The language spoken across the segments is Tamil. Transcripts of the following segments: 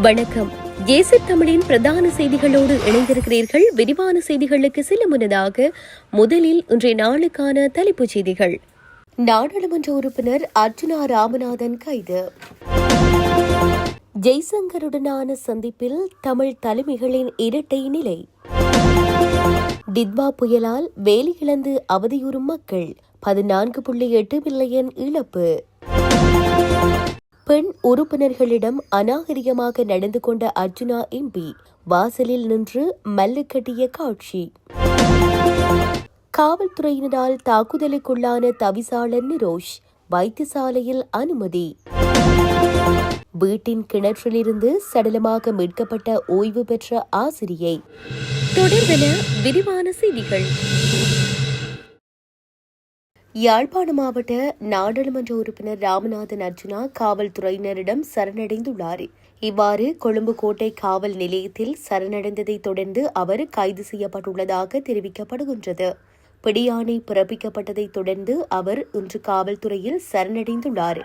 வணக்கம். ஏசி தமிழின் பிரதான செய்திகளோடு இணைந்திருக்கிறீர்கள். விரிவான செய்திகளுக்கு சில முன்னதாக முதலில் இன்றைய நாளுக்கான தலைப்புச் செய்திகள். நாடாளுமன்ற உறுப்பினர் அர்ஜுனா ராமநாதன் கைது. ஜெய்சங்கருடனான சந்திப்பில் தமிழ் தலைமைகளின் இரட்டை நிலை. டித்வா புயலால் வேலி இழந்து அவதியுறும் மக்கள். பதினான்கு புள்ளி எட்டு மில்லியன் இழப்பு. பெண் உறுப்பினர்களிடம் அநாகரிகமாக நடந்து கொண்ட அர்ஜுனா எம்பி வாசலில் நின்று மல்லு கட்டிய காட்சி. காவல்துறையினரால் தாக்குதலுக்குள்ளான தவிசாளர் நிரோஷ் வைத்தியசாலையில் அனுமதி. வீட்டின் கிணற்றிலிருந்து சடலமாக மீட்கப்பட்ட ஓய்வு பெற்ற ஆசிரியை. தொடர்பென விரிவான செய்திகள். யாழ்ப்பாண மாவட்ட நாடாளுமன்ற உறுப்பினர் ராமநாதன் அர்ஜுனா காவல்துறையினரிடம் சரணடைந்துள்ளார். இவ்வாறு கொழும்பு கோட்டை காவல் நிலையத்தில் சரணடைந்ததை தொடர்ந்து அவர் கைது செய்யப்பட்டுள்ளதாக தெரிவிக்கப்படுகின்றது. பிடியாணை பிறப்பிக்கப்பட்டதைத் தொடர்ந்து அவர் இன்று காவல்துறையில் சரணடைந்துள்ளார்.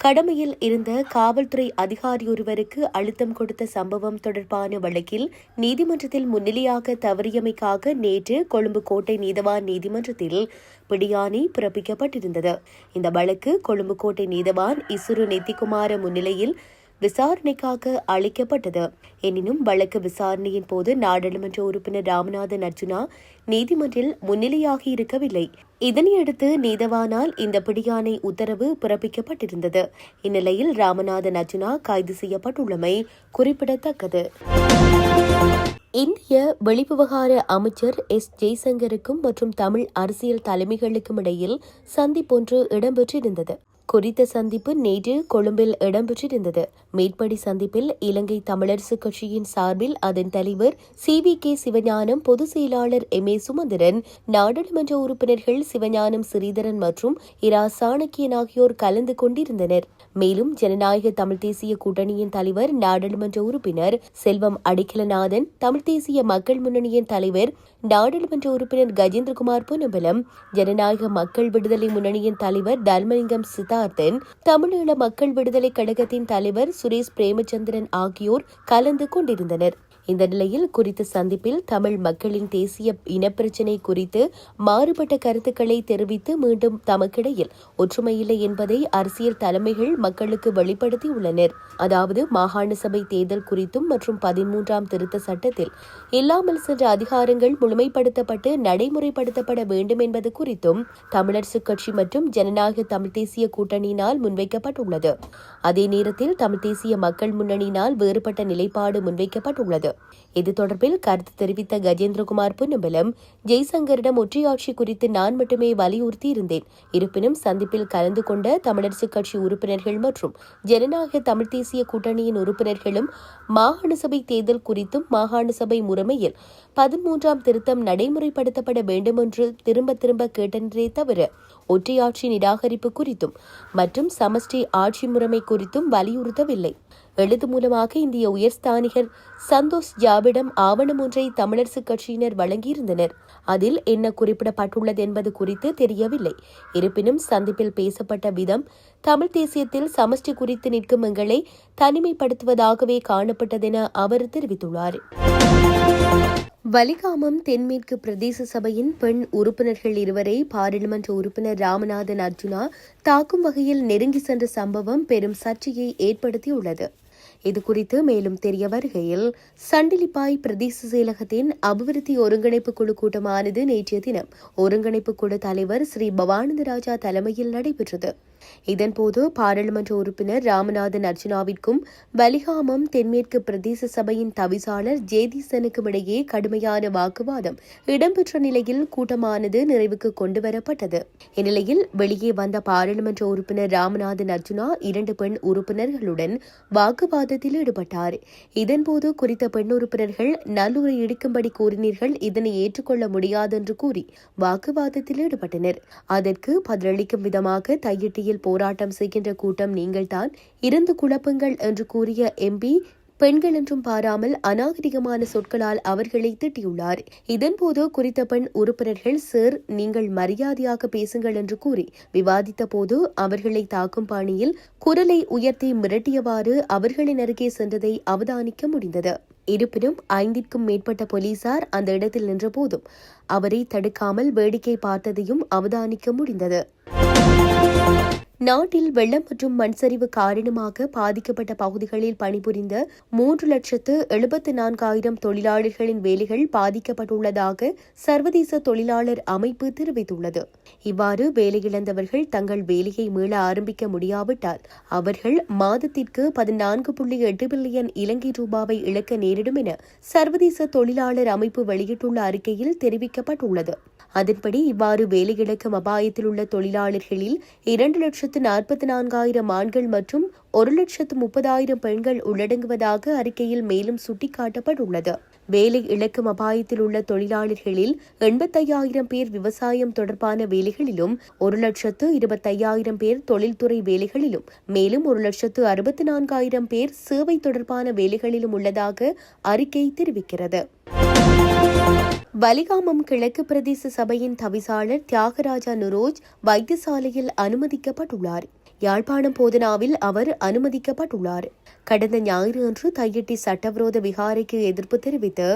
கடமையில் இருந்த காவல்துறை அதிகாரியொருவருக்கு அழுத்தம் கொடுத்த சம்பவம் தொடர்பான வழக்கில் நீதிமன்றத்தில் முன்னிலையாக தவறியமைக்காக நேற்று கொழும்பு கோட்டை நீதவான் நீதிமன்றத்தில் பிடியாணை பிறப்பிக்கப்பட்டிருந்தது. இந்த வழக்கு கொழும்பு கோட்டை நீதவான் இசுரு நெத்திக்குமார முன்னிலையில் விசாரணைக்காக அளிக்கப்பட்டது. எனினும் வழக்கு விசாரணையின் போது நாடாளுமன்ற உறுப்பினர் ராமநாதன் அர்ஜுனா நீதிமன்றில் முன்னிலையாகி இருக்கவில்லை. இதனையடுத்து நீதவானால் இந்த பிடியாணை உத்தரவு பிறப்பிக்கப்பட்டிருந்தது. இந்நிலையில் ராமநாதன் அர்ஜுனா கைது செய்யப்பட்டுள்ளமை குறிப்பிடத்தக்கது. இந்திய வெளிவிவகார அமைச்சர் எஸ். ஜெய்சங்கருக்கும் மற்றும் தமிழ் அரசியல் தலைமைகளுக்கும் இடையில் சந்திப்பொன்று இடம்பெற்றிருந்தது. குறித்த சந்திப்பு நேற்று கொழும்பில் இடம்பெற்றிருந்தது. மேற்படி சந்திப்பில் இலங்கை தமிழரசு கட்சியின் சார்பில் அதன் தலைவர் சி. வி. கே. சிவஞானம் பொதுச் செயலாளர் எம். ஏ. சுமந்திரன் நாடாளுமன்ற உறுப்பினர்கள் சிவஞானம் ஸ்ரீதரன் மற்றும் இரா. சாணக்கியன் ஆகியோர் கலந்து கொண்டிருந்தனர். மேலும் ஜனநாயக தமிழ் தேசிய கூட்டணியின் தலைவர் நாடாளுமன்ற உறுப்பினர் செல்வம் அடிக்கலநாதன் தமிழ் தேசிய மக்கள் முன்னணியின் தலைவர் நாடாளுமன்ற உறுப்பினர் கஜேந்திரகுமார் பொன்னம்பலம் ஜனநாயக மக்கள் விடுதலை முன்னணியின் தலைவர் தர்மலிங்கம் சிதா ஜனார்தன் தமிழீழ மக்கள் விடுதலை கழகத்தின் தலைவர் சுரேஷ் பிரேமச்சந்திரன் ஆகியோர் கலந்து கொண்டிருந்தனர். இந்த நிலையில் குறித்த சந்திப்பில் தமிழ் மக்களின் தேசிய இனப்பிரச்சினை குறித்து மாறுபட்ட கருத்துக்களை தெரிவித்து மீண்டும் தமக்கிடையில் ஒற்றுமையில்லை என்பதை அரசியல் தலைமைகள் மக்களுக்கு வெளிப்படுத்தியுள்ளனர். அதாவது மாகாண சபை தேர்தல் குறித்தும் மற்றும் பதிமூன்றாம் திருத்த சட்டத்தில் இல்லாமல் சென்ற அதிகாரங்கள் முழுமைப்படுத்தப்பட்டு நடைமுறைப்படுத்தப்பட வேண்டும் என்பது குறித்தும் தமிழரசுக் கட்சி மற்றும் ஜனநாயக தமிழ் தேசிய கூட்டணியினால் முன்வைக்கப்பட்டுள்ளது. அதே நேரத்தில் தமிழ் தேசிய மக்கள் முன்னணியினால் வேறுபட்ட நிலைப்பாடு முன்வைக்கப்பட்டுள்ளது. இது தொடர்பில் கருத்து தெரிவித்த கஜேந்திரகுமார் பொன்னம்பலம் ஜெய்சங்கரிடம் ஒற்றையாட்சி குறித்து நான் மட்டுமே வலியுறுத்தி இருந்தேன் இருப்பினும் சந்திப்பில் கலந்து கொண்ட தமிழரசுக் கட்சி உறுப்பினர்கள் மற்றும் ஜனநாயக தமிழ் தேசிய கூட்டணியின் உறுப்பினர்களும் மாகாண சபை தேர்தல் குறித்தும் மாகாண சபை முறைமையில் பதிமூன்றாம் திருத்தம் நடைமுறைப்படுத்தப்பட வேண்டும் என்று திரும்ப திரும்ப கேட்டனரே தவிர ஒற்றையாட்சி நிராகரிப்பு குறித்தும் மற்றும் சமஷ்டி ஆட்சி முறைமை குறித்தும் வலியுறுத்தவில்லை. எழுது மூலமாக இந்திய உயர்ஸ்தானிகர் சந்தோஷ் ஜாவிடம் ஆவணம் ஒன்றை தமிழரசுக் கட்சியினர் வழங்கியிருந்தனர். அதில் என்ன குறிப்பிடப்பட்டுள்ளது என்பது குறித்து தெரியவில்லை. இருப்பினும் சந்திப்பில் பேசப்பட்ட விதம் தமிழ் தேசியத்தில் சமஷ்டி குறித்து நிற்கும் எங்களை தனிமைப்படுத்துவதாகவே காணப்பட்டதென அவர் தெரிவித்துள்ளார். வலிகாமம் தென்மேற்கு பிரதேச சபையின் பெண் உறுப்பினர்கள் இருவரை பாராளுமன்ற உறுப்பினர் ராமநாதன் அர்ஜுனா தாக்கும் வகையில் நெருங்கி சென்ற சம்பவம் பெரும் சர்ச்சையை ஏற்படுத்தியுள்ளது. இதுகுறித்து மேலும் தெரிய வருகையில் சண்டிலிப்பாய் பிரதேச செயலகத்தின் அபிவிருத்தி ஒருங்கிணைப்பு குழு கூட்டமானது நேற்றைய தினம் ஒருங்கிணைப்பு குழு தலைவர் ஸ்ரீ பவானந்த ராஜா தலைமையில் நடைபெற்றது. இதன்போது பாராளுமன்ற உறுப்பினர் ராமநாதன் அர்ஜுனாவிற்கும் வலிகாமம் தென்மேற்கு பிரதேச சபையின் தவிசாளர் ஜேதிசனுக்கும் இடையே கடுமையான வாக்குவாதம் இடம்பெற்ற நிலையில் கூட்டமானது நிறைவுக்கு கொண்டுவரப்பட்டது. இந்நிலையில் வெளியே வந்த பாராளுமன்ற உறுப்பினர் ராமநாதன் அர்ஜுனா இரண்டு பெண் உறுப்பினர்களுடன் வாக்குவாதத்தில் ஈடுபட்டார். இதன்போது குறித்த பெண் உறுப்பினர்கள் நல்லுரை இடிக்கும்படி கூறினீர்கள் இதனை ஏற்றுக்கொள்ள முடியாது என்று கூறி வாக்குவாதத்தில் ஈடுபட்டனர். அதற்கு பதிலளிக்கும் விதமாக தையிட்டிய தையிட்டியில் போராட்டம் செய்கின்ற கூட்டம் நீங்கள்தான். இருந்து குழப்புங்கள் என்று கூறிய எம்பி பெண்கள் என்றும் பாராமல் அநாகரிகமான சொற்களால் அவர்களை திட்டியுள்ளார். இதன்போது குறித்த பெண் உறுப்பினர்கள் சார் நீங்கள் மரியாதையாக பேசுங்கள் என்று கூறி விவாதித்த போது அவர்களை தாக்கும் பாணியில் குரலை உயர்த்தி மிரட்டியவாறு அவர்களின் அருகே சென்றதை அவதானிக்க முடிந்தது. இருப்பினும் ஐந்திற்கும் மேற்பட்ட போலீசார் அந்த இடத்தில் நின்றபோதும் அவரை தடுக்காமல் வேடிக்கை பார்த்ததையும் அவதானிக்க முடிந்தது. நாட்டில் வெள்ளம் மற்றும் மண்சரிவு காரணமாக பாதிக்கப்பட்ட பகுதிகளில் பணிபுரிந்த மூன்று லட்சத்து எழுபத்து நான்காயிரம் தொழிலாளர்களின் வேலைகள் பாதிக்கப்பட்டுள்ளதாக சர்வதேச தொழிலாளர் அமைப்பு தெரிவித்துள்ளது. இவ்வாறு வேலையிழந்தவர்கள் தங்கள் வேலையை மீள ஆரம்பிக்க முடியாவிட்டால் அவர்கள் மாதத்திற்கு பதினான்கு புள்ளி எட்டு பில்லியன் இலங்கை ரூபாவை இழக்க நேரிடும் என சர்வதேச தொழிலாளர் அமைப்பு வெளியிட்டுள்ள அறிக்கையில் தெரிவிக்கப்பட்டுள்ளது. அதன்படி இவ்வாறு வேலையிழக்கும் அபாயத்தில் உள்ள தொழிலாளர்களில் இரண்டு லட்சத்து நாற்பத்தி நான்காயிரம் ஆண்கள் மற்றும் ஒரு லட்சத்து முப்பதாயிரம் பெண்கள் உள்ளடங்குவதாக அறிக்கையில் மேலும் சுட்டிக்காட்டப்பட்டுள்ளது. வேலை இழக்கும் அபாயத்தில் உள்ள தொழிலாளர்களில் எண்பத்தையாயிரம் பேர் விவசாயம் தொடர்பான வேலைகளிலும் ஒரு லட்சத்து இருபத்தையாயிரம் பேர் தொழில்துறை வேலைகளிலும் மேலும் ஒரு லட்சத்து அறுபத்தி நான்காயிரம் பேர் சேவை தொடர்பான வேலைகளிலும் உள்ளதாக அறிக்கை தெரிவிக்கிறது. வலிகாமம் கிழக்கு பிரதேச சபையின் தவிசாளர் தியாகராஜா நுரோஜ் வைத்தியசாலையில் அனுமதிக்கப்பட்டுள்ளார். யாழ்ப்பாணம் போதனாவில் அவர் அனுமதிக்கப்பட்டுள்ளார். கடந்த ஞாயிறு அன்று தையிட்டி சட்டவிரோத விகாரைக்கு எதிர்ப்பு தெரிவித்து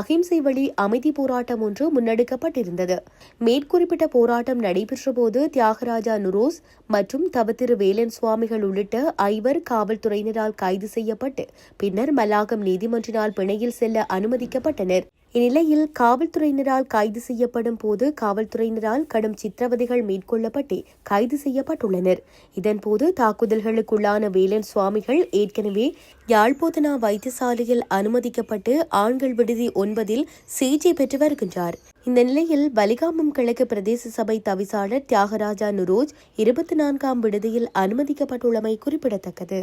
அகிம்சை வழி அமைதி போராட்டம் ஒன்று முன்னெடுக்கப்பட்டிருந்தது. மேற்குறிப்பிட்ட போராட்டம் நடைபெற்றபோது தியாகராஜா நுரோஸ் மற்றும் தவத்திரு வேலன் சுவாமிகள் உள்ளிட்ட ஐவர் காவல்துறையினரால் கைது செய்யப்பட்டு பின்னர் மல்லாகம் நீதிமன்றினால் பிணையில் செல்ல அனுமதிக்கப்பட்டனர். இந்நிலையில் காவல்துறையினரால் கைது செய்யப்படும் போது காவல்துறையினரால் கடும் சித்திரவதைகள் மேற்கொள்ளப்பட்டு கைது செய்யப்பட்டுள்ளனர். இதன்போது தாக்குதல்களுக்குள்ளான வேலன் சுவாமிகள் ஏற்கனவே யாழ்போதனா வைத்தியசாலையில் அனுமதிக்கப்பட்டு ஆண்கள் விடுதி ஒன்பதில் சிகிச்சை பெற்று வருகின்றார். இந்த நிலையில் பலிகாமம் கிழக்கு பிரதேச சபை தவிசாளர் தியாகராஜா நுரோஜ் இருபத்தி நான்காம் விடுதியில் அனுமதிக்கப்பட்டுள்ளமை குறிப்பிடத்தக்கது.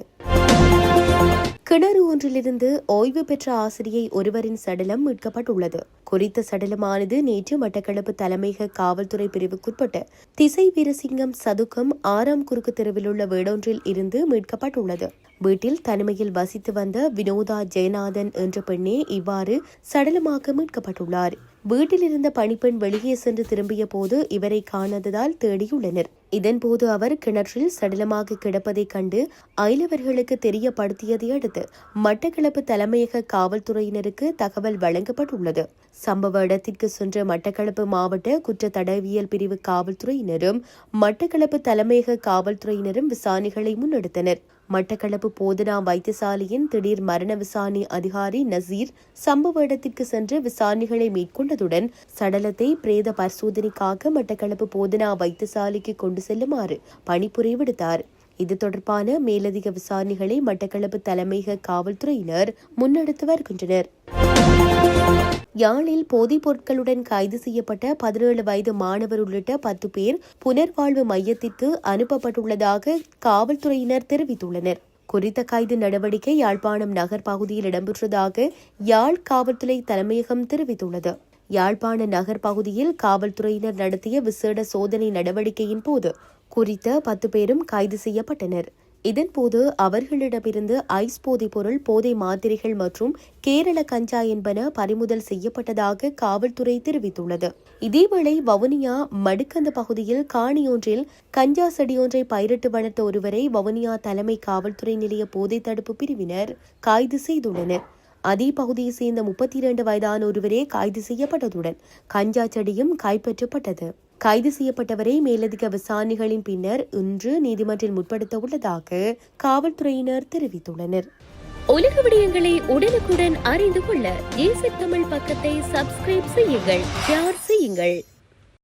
கிணறு ஒன்றிலிருந்து ஓய்வு பெற்ற ஆசிரியை ஒருவரின் சடலம் மீட்கப்பட்டுள்ளது. குறித்த சடலமானது நேற்று மட்டக்களப்பு தலைமையக காவல்துறை பிரிவுக்குட்பட்ட திசை வீரசிங்கம் சதுக்கம் ஆறாம் குறுக்கு தெருவில் உள்ள வீடொன்றில் இருந்து மீட்கப்பட்டுள்ளது. வீட்டில் தனிமையில் வசித்து வந்த வினோதா ஜெயநாதன் என்ற பெண்ணே இவ்வாறு சடலமாக மீட்கப்பட்டுள்ளார். வீட்டில் இருந்த பணிப்பெண் வெளியே சென்று திரும்பிய போது இவரை காணாததால் தேடியுள்ளனர். இதன்போது அவர் கிணற்றில் சடலமாக கிடப்பதைக் கண்டு அயலவர்களுக்கு தெரியப்படுத்தியதை அடுத்து மட்டக்களப்பு தலைமையக காவல்துறையினருக்கு தகவல் வழங்கப்பட்டுள்ளது. சம்பவ இடத்திற்கு சென்ற மட்டக்களப்பு மாவட்ட குற்ற தடவியல் பிரிவு காவல்துறையினரும் மட்டக்களப்பு தலைமையக காவல்துறையினரும் விசாரணைகளை முன்னெடுத்தனர். மட்டக்களப்பு போதனா வைத்தியசாலையின் திடீர் மரண விசாரணை அதிகாரி நசீர் சம்பவ இடத்திற்கு சென்று விசாரணைகளை மேற்கொண்டதுடன் சடலத்தை பிரேத பரிசோதனைக்காக மட்டக்களப்பு போதனா வைத்தியசாலைக்கு கொண்டு செல்லுமாறு பணிபுரி விடுத்தார் இது தொடர்பான மேலதிக விசாரணைகளை மட்டக்களப்பு தலைமையக காவல்துறையினர் முன்னெடுத்து வருகின்றனர். யாழில் போதைப் பொருட்களுடன் கைது செய்யப்பட்ட பதினேழு வயது மாணவர் உள்ளிட்ட பத்து பேர் புனர்வாழ்வு மையத்திற்கு அனுப்பப்பட்டுள்ளதாக காவல்துறையினர் தெரிவித்துள்ளனர். குறித்த கைது நடவடிக்கை யாழ்ப்பாணம் நகர் பகுதியில் இடம்பெற்றதாக யாழ் காவல்துறை தலைமையகம் தெரிவித்துள்ளது. யாழ்ப்பாண நகர் பகுதியில் காவல்துறையினர் நடத்திய விசேட சோதனை நடவடிக்கையின் போது குறித்த பத்து பேரும் கைது செய்யப்பட்டனர். இதன்போது அவர்களிடமிருந்து ஐஸ் போதைப் பொருள் போதை மாத்திரைகள் மற்றும் கேரள கஞ்சா என்பன பறிமுதல் செய்யப்பட்டதாக காவல்துறை தெரிவித்துள்ளது. இதேவேளை வவுனியா மடுக்கந்த பகுதியில் காணியொன்றில் கஞ்சா செடியொன்றை பயிரிட்டு வளர்த்த ஒருவரை வவுனியா தலைமை காவல்துறை நிலைய போதை தடுப்பு பிரிவினர் கைது செய்துள்ளனர். அதே பகுதியை சேர்ந்த முப்பத்தி இரண்டு வயதான ஒருவரே கைது செய்யப்பட்டதுடன் கஞ்சா செடியும் கைப்பற்றப்பட்டது. கைது செய்யப்பட்டவரை மேலதிக விசாரணைகளின் பின்னர் இன்று நீதிமன்றில் முற்படுத்த உள்ளதாக காவல்துறையினர் தெரிவித்துள்ளனர். உலக விடயங்களை உடனுக்குடன் அறிந்து கொள்ள ஏசி தமிழ் பக்கத்தை சப்ஸ்கிரைப் செய்யுங்கள் ஷேர் செய்யுங்கள்.